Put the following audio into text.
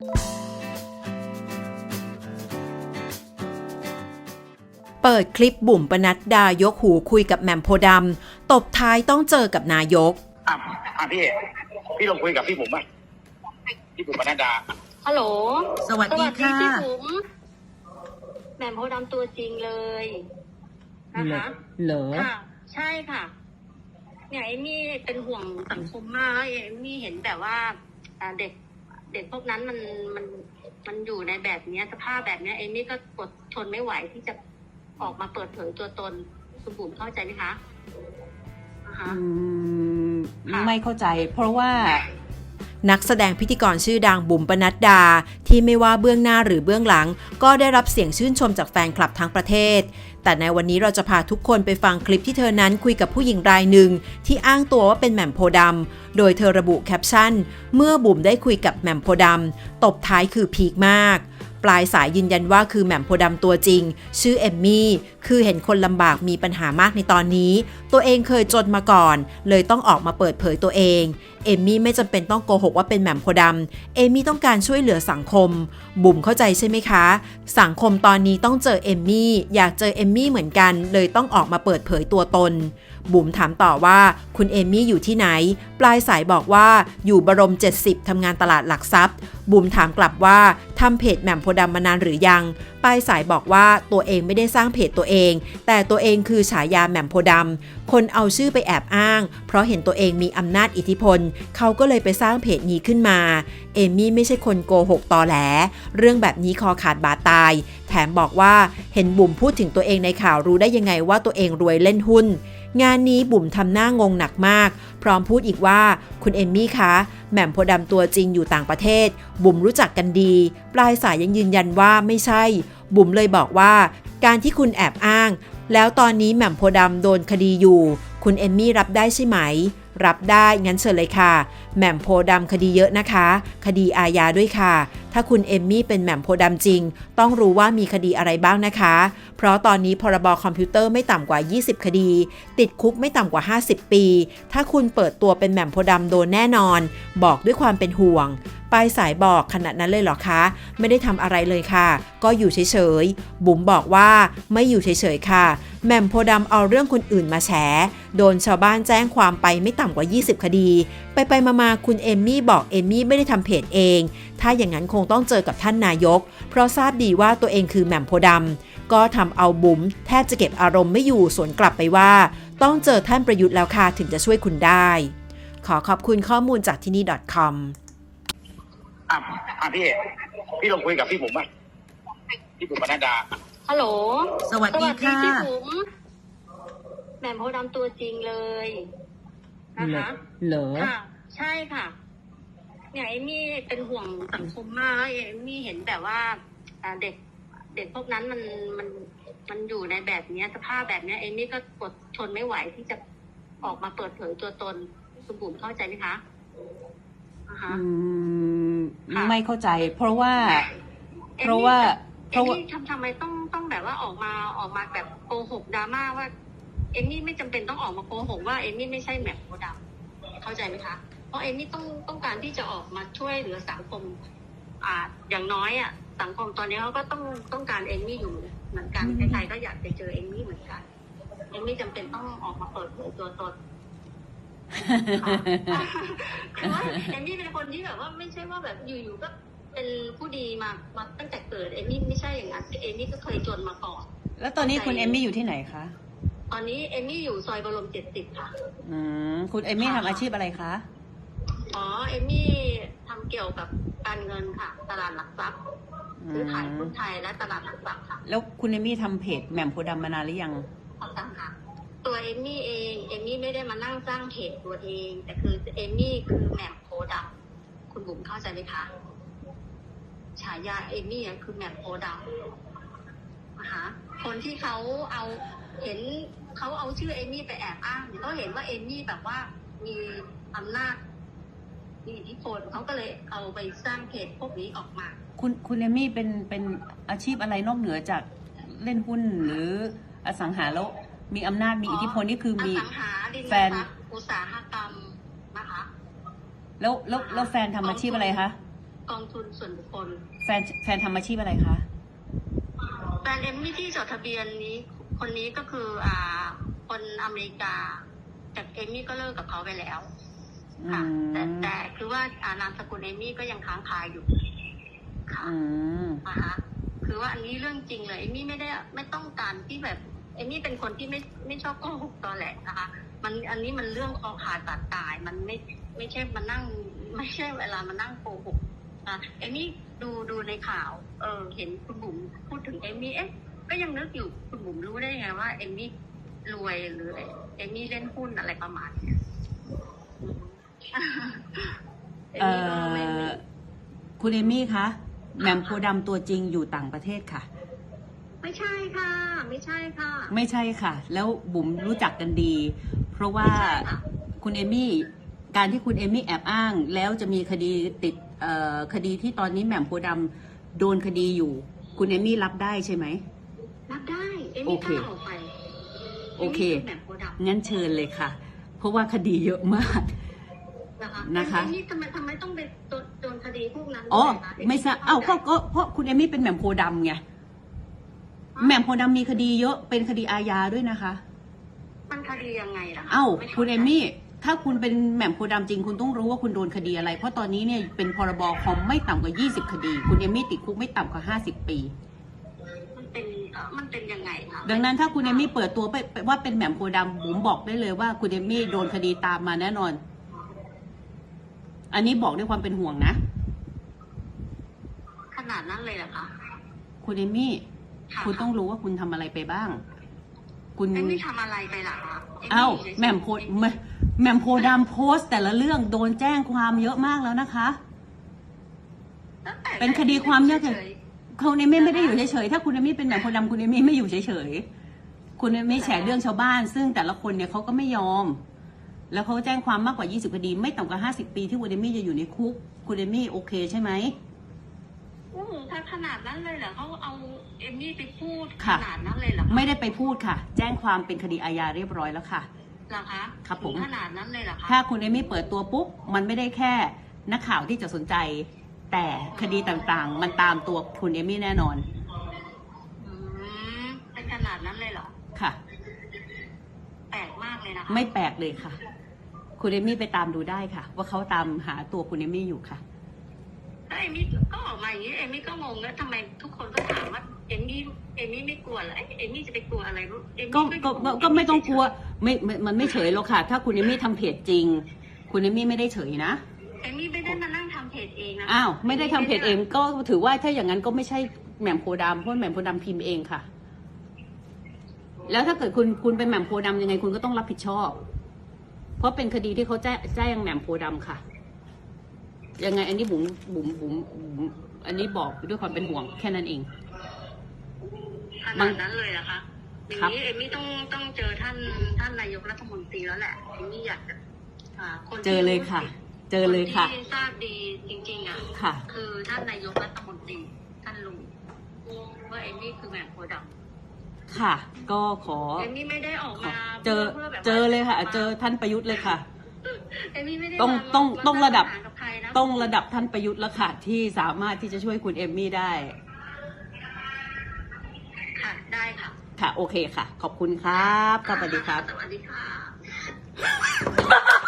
เปิดคลิปบุ๋มปนัดดายกหูคุยกับแหม่มโพธิ์ดำตบท้ายต้องเจอกับนายก อะอะพี่พี่ลองคุยกับพี่บุ๋มอะพี่บุ๋มปนัดดา ฮัลโหลสวัสดีค่ะ พี่บุ๋มแหม่มโพธิ์ดำตัวจริงเลยนะคะเหรอค่ะ ใช่ค่ะ เนี่ยเอมมี่เป็นห่วงสังคมมากแล้วเอมมี่เห็นแบบว่าอ่าเด็ก เด็กพวกนั้นมันมันมันอยู่ในแบบเนี้ยสภาพแบบเนี้ยเอมมี่ก็กดทนไม่ไหวที่จะออกมาเปิดเผยตัวตนคุณบุ๋มเข้าใจไหมคะอ่าฮะ อืมค่ะ ไม่เข้าใจ เพราะว่า นักแสดงพิธีกรชื่อดังบุ๋มปนัดดา ที่ไม่ว่าเบื้องหน้าหรือเบื้องหลัง ก็ได้รับเสียงชื่นชมจากแฟนคลับทั้งประเทศ แต่ในวันนี้เราจะพาทุกคนไปฟังคลิปที่เธอนั้นคุยกับผู้หญิงรายหนึ่ง ที่อ้างตัวว่าเป็นแหม่มโพดำโดยเธอระบุแคปชั่น เมื่อบุ๋มได้คุยกับแหม่มโพดำตบท้ายคือพีคมาก ปลายสายยืนยันว่าคือแหม่มโพธิ์ดำตัวจริง ชื่อเอมมี่ คือเห็นคนลำบากมีปัญหามากในตอนนี้ ตัวเองเคยจนมาก่อน เลยต้องออกมาเปิดเผยตัวเอง เอมมี่ไม่จำเป็นต้องโกหกว่าเป็นแหม่มโพธิ์ดำเอมมี่ต้องการช่วยเหลือสังคม บุ๋มเข้าใจใช่ไหมคะ สังคมตอนนี้ต้องเจอเอมมี่ อยากเจอเอมมี่เหมือนกัน เลยต้องออกมาเปิดเผยตัวตน บุ๋มถามต่อว่าคุณเอมี่อยู่ที่ไหน ปลายสายบอกว่าอยู่บรม 70 ทำงานตลาดหลักทรัพย์ บุ๋มถามกลับว่าทำเพจแหม่มโพดำมานานหรือยัง ปลายสายบอกว่าตัวเองไม่ได้สร้างเพจตัวเอง แต่ตัวเองคือฉายาแหม่มโพดำคนเอาชื่อไปแอบอ้าง เพราะเห็นตัวเองมีอำนาจอิทธิพล เขาก็เลยไปสร้างเพจนี้ขึ้นมา เอมมี่ไม่ใช่คนโกหกตอแหล เรื่องแบบนี้คอขาดบาดตาย แถมบอกว่าเห็นบุ๋มพูดถึงตัวเองในข่าวรู้ได้ยังไงว่าตัวเองรวยเล่นหุ้น งานนี้บุ๋มทำหน้างงหนักมาก พร้อมพูดอีกว่า คุณเอมมี่คะแหม่มโพดำตัวจริงอยู่ต่างประเทศ บุ๋มรู้จักกันดี ปลายสายยังยืนยันว่าไม่ใช่ บุ๋มเลยบอกว่า การที่คุณแอบอ้าง แล้วตอนนี้แหม่มโพดำโดนคดีอยู่ คุณเอมมี่รับได้ใช่ไหม รับได้งั้นเชิญเลยค่ะแหม่มโพดำคดีเยอะนะคะ คดีอาญาด้วยค่ะ ถ้าคุณเอมมี่เป็นแหม่มโพดำจริง ต้องรู้ว่ามีคดีอะไรบ้างนะคะ เพราะตอนนี้พรบคอมพิวเตอร์ไม่ต่ำกว่า 20 คดี ติดคุกไม่ต่ำกว่า 50 ปี ถ้าคุณเปิดตัวเป็นแหม่มโพดำโดนแน่นอน บอกด้วยความเป็นห่วง ปลายสายบอกขนาดนั้นเลยเหรอคะ ไม่ได้ทำอะไรเลยค่ะ ก็อยู่เฉยๆ บุ๋มบอกว่าไม่อยู่เฉยๆค่ะแหม่มโพดำเอาเรื่องคนอื่นมาแฉ โดนชาวบ้านแจ้งความไปไม่ต่ำกว่า 20 คดี ไปไปๆมาๆคุณเอมมี่บอกเอมมี่ไม่ได้ทำเพจเอง ถ้าอย่างนั้นคงต้องเจอกับท่านนายก เพราะทราบดีว่าตัวเองคือแหม่มโพดำก็ทำเอาบุ๋มแทบจะเก็บอารมณ์ไม่อยู่สวนกลับไปว่า ต้องเจอท่านประยุทธ์แล้วค่ะถึงจะช่วยคุณได้ ขอขอบคุณข้อมูลจากที่นี่ .com อะอะพี่ พี่ลองคุยกับพี่บุ๋มอะพี่บุ๋มปนัดดา ฮัลโหลสวัสดีค่ะ พี่บุ๋มแหม่มโพธิ์ดำตัวจริงเลยนะคะเหรอค่ะ ใช่ค่ะ เนี่ยเอมมี่เป็นห่วงสังคมมากแล้วเอมมี่เห็นแบบว่าอ่าเด็กเด็กพวกนั้นมันมันมันอยู่ในแบบเนี้ยสภาพแบบเนี้ยเอมมี่ก็กดทนไม่ไหวที่จะออกมาเปิดเผยตัวตนคุณบุ๋มเข้าใจไหมคะอ่าฮะอืมค่ะ ไม่เข้าใจ เพราะว่าอมมี่เพราะว่าเอเพราะมว่ามี่ทำทำไมต้องต้องแบบว่าออกมาออกมาแบบโกหกดราม่าว่าเอมมี่ไม่จำเป็นต้องออกมาโกหกว่าเอมมี่ไม่ใช่แหม่มโพธิ์ดำเข้าใจไหมคะ เพราะเอมมี่ต้องต้องการที่จะออกมาช่วยเหลือสังคม อ่า อย่างน้อยอะ สังคมตอนนี้เขาก็ต้องต้องการเอมมี่อยู่เหมือนกันอืมใครๆก็อยากจะเจอเอมมี่เหมือนกันเอมมี่จำเป็นต้องออกมาเปิดเผยตัวตน คือว่าเอมมี่เป็นคนที่แบบว่าไม่ใช่ว่าแบบอยู่ๆก็เป็นผู้ดีมามาตั้งแต่เกิดเอมมี่ไม่ใช่อย่างนั้นเอมมี่ก็เคยจนมาก่อน แล้วตอนนี้คุณเอมมี่อยู่ที่ไหนคะ ตอนนี้เอมมี่อยู่ซอยบรมเจ็ดสิบค่ะ อืม คุณเอมมี่ค่ะทำอาชีพอะไรคะ อ๋อ เอมมี่ทำเกี่ยวกับการเงินค่ะ ตลาดหลักทรัพย์อืซื้อขายมหุ้นไทยและตลาดหลักทรัพย์ค่ะ แล้วคุณเอมมี่ทำเพจแหม่มโพธิ์ดำมานานหรือยังขอตั้งค่ะ ตัวเอมมี่เองเอมมี่ไม่ได้มานั่งสร้างเพจตัวเอง แต่คือเอมมี่คือแหม่มโพธิ์ดำคุณบุ๋มเข้าใจไหมคะฉายาเอมมี่คือแหม่มโพธิ์ดำนะคะคนที่เขาเอาเห็นเขาเอาชื่อเอมมี่ไปแอบอ้างเขาเห็นว่าเอมมี่แบบว่ามีอำนาจมีอิทธิพลเขาก็เลยเอาไปสร้างเพจพวกนี้ออกมา คุณคุณเอมมี่เป็นเป็นอาชีพอะไรนอกเหนือจากเล่นหุ้นหรืออสังหาแล้ว มีอำนาจมีอิทธิพลนี่คือมีอสังหาริมแฟน ทรัพย์อุตสาหกรรมนะคะแล้วแล้วแล้วแฟนทำอาชีพอะไรคะ กองทุนส่วนบุคคล แฟนแฟนทำอาชีพอะไรคะ แฟนเอมมี่ที่จดทะเบียนนี้ คนนี้ก็คืออ่าคนอเมริกาแต่เอมมี่ก็เลิกกับเขาไปแล้วอืค่ะมแต่แต่คือว่าอ่านามสกุลเอมมี่ก็ยังค้างคาอยู่ค่ะอืม นะคะ คือว่าอันนี้เรื่องจริงเลยเอมี่ไม่ได้ไม่ต้องการที่แบบเอมี่เป็นคนที่ไม่ไม่ชอบโกหกตอแหละนะคะ มันอันนี้มันเรื่องคอขาดบาดตาย มันไม่ไม่ใช่มานั่ง ไม่ใช่เวลามานั่งโกหกอะเอมี่ดูดูในข่าว เออเห็นคุณบุ๋มพูดถึงเอมี่เอ๊ะก็ยังนึกอยู่คุณบุ๋มรู้ได้ไงว่าเอมี่รวยหรือเอมี่เล่นหุ้นอะไรประมาณเนี้ยเอมี่ก็ไม่คุณเอมี่คะ แหม่มโพธิ์ดำตัวจริงอยู่ต่างประเทศค่ะ ไม่ใช่ค่ะ ไม่ใช่ค่ะไม่ใช่ค่ะ แล้วบุ๋มรู้จักกันดี เพราะว่า ไม่ใช่ค่ะ คุณเอมี่การที่คุณเอมี่แอบอ้าง แล้วจะมีคดีติดเอ่อคดีที่ตอนนี้แหม่มโพธิ์ดำโดนคดีอยู่ คุณเอมี่รับได้ใช่ไหม รับได้ เอมโอมี่เค กล้าออกไปโอเคมมี่แบบโคดำงั้นเชิญเลยค่ะ เพราะว่าคดีเยอะมาก นะคะนะคะ เอมมี่ทำไมทำไมต้องไปโดนโดน คดีพวกนั้นอ๋อด้วยคะไม่ทราบเอ้าก็ก็เพราะคุณเอมี่เป็นแหม่มโพธิ์ดำไงแหม่มโพธิ์ดำมีคดีเยอะเป็นคดีอาญาด้วยนะคะมันคดียังไงล่ะะเอ้าไข้าใจคุณเอมี่ถ้าคุณเป็นแหม่มโพธิ์ดำจริงคุณต้องรู้ว่าคุณโดนคดีอะไร เพราะตอนนี้เนี่ยเป็นพรบคอมไม่ต่ำกว่า 20 คดี คุณเอมี่ติดคุกไม่ต่ำกว่า 50 ปี มันเป็นเอ่อมันเป็นยังไงคะดังนั้นถ้าคุณเอมี่เปิดตัวไปไปว่าเป็นแหม่มโพธิ์ดำบุ๋มบอกได้เลยว่าคุณเอมี่โดนคดีตามมาแน่นอน อันนี้บอกด้วยความเป็นห่วงนะ ขนาดนั้นเลยเหรอคะคุณเอมี่ะคุณต้องรู้ว่าคุณทำอะไรไปบ้าง คุณ เอมมี่ทำอะไรไปล่ะคะมมี่เอ้าฉยๆแหม่มโพธิ์แหม่แหม่มโพธิ์ดำโพสต์แต่ละเรื่องโดนแจ้งความเยอะมากแล้วนะคะ ตั้งแต่เป็นคดีความเยอะฉเลยคุณเอมี่ไม่ได้อยู่เฉยๆ ถ้าคุณเอมี่เป็นแหม่มโพธิ์ดำคุณเอมี่ไม่อยู่เฉยๆ คุณเอมี่แฉเรื่องชาวบ้าน ซึ่งแต่ละคนเนี่ยเขาก็ไม่ยอม แล้วเขาแจ้งความมากกว่า 20 คดี ไม่ต่ำกว่า 50 ปีที่คุณเอมี่จะอยู่ในคุกคุณเอมี่โอเคใช่ไหมโอ้โหถ้าขนาดนั้นเลยเหรอเขาเอาเอมมี่ไปพูดขค่ะ นาดนั้นเลยเหรอคะไม่ได้ไปพูดค่ะ แจ้งความเป็นคดีอาญาเรียบร้อยแล้วค่ะ เหรอคะครับผม ถึงขนาดนั้นเลยเหรอคะ ถ้าคุณเอมี่เปิดตัวปุ๊บ มันไม่ได้แค่นักข่าวที่จะสนใจ แต่คดีต่างๆ มันตามตัวคุณเอมี่แน่นอน อืมเป็นขนาดนั้นเลยเหรอ ค่ะ แปลกมากเลยนะคะ ไม่แปลกเลยค่ะ คุณเอมี่ไปตามดูได้ค่ะ ว่าเขาตามหาตัวคุณเอมี่อยู่ค่ะแล้วเอมมี่ก็ออกมาอย่างนี้เอมมี่ก็งงแล้วทำไมทุกคนก็ถามว่าเอมมี่เอมมี่ไม่กลัวเหรอเอ๊ะเอมมี่จะไปกลัวอะไรรู้เอมมี่ก็ก็ยู่ก็ก็ไม่ต้องกลัวไม่ไม่มันไม่เฉยหรอกค่ะ ถ้าคุณเอมี่ทำเพจจริง คุณเอมี่ไม่ได้เฉยนะเอมมี่ไม่ได้มานั่งทำเพจเองนะอ้าวไม่ได้ทำเพจเองก็ถือว่าถ้าอย่างนั้นก็ไม่ใช่แหม่มโพธิ์ดำเพราะแหม่มโพธิ์ดำพิมพ์เองค่ะ แล้วถ้าเกิดคุณคุณเป็นแหม่มโพธิ์ดำยังไงคุณก็ต้องรับผิดชอบ เพราะเป็นคดีที่เขาแจ้งแจ้งแหม่มโพธิ์ดำค่ะ ยังไง อันนี้บุ๋มบุ๋มบุ๋มบุ๋มอันนี้บอกด้วยความเป็นห่วงแค่นั้นเองขนาดนั้นเลยเหรอคะอย่างครับนี้เอมมี่ต้องต้องเจอท่านท่านนายกรัฐมนตรีแล้วแหละเอมมี่อยากจะอ่าคนที่เจอเลยค่ะ เจอเลยค่ะนที่ทราบดีจริง ๆ อะค่ะ คือท่านนายกรัฐมนตรีท่านลุงว่าเอมมี่คือแหม่มโพธิ์ดำ ค่ะ ก็ขอเอมมี่ไม่ได้ออกขอมาเจอพื่แบบว่าเจอเลยค่ะ เจอท่านประยุทธ์เลยค่ะ เอมมี่ไม่ได้ต้องมาต้องมาต้องระดับสร้างปัญหากับใครนะต้องระดับท่านประยุทธ์แล้วค่ะที่สามารถที่จะช่วยคุณเอมมี่ได้ ค่ะได้ค่ะ ค่ะ โอเคค่ะ ขอบคุณครับสวัสดีครับ สวัสดีค่ะ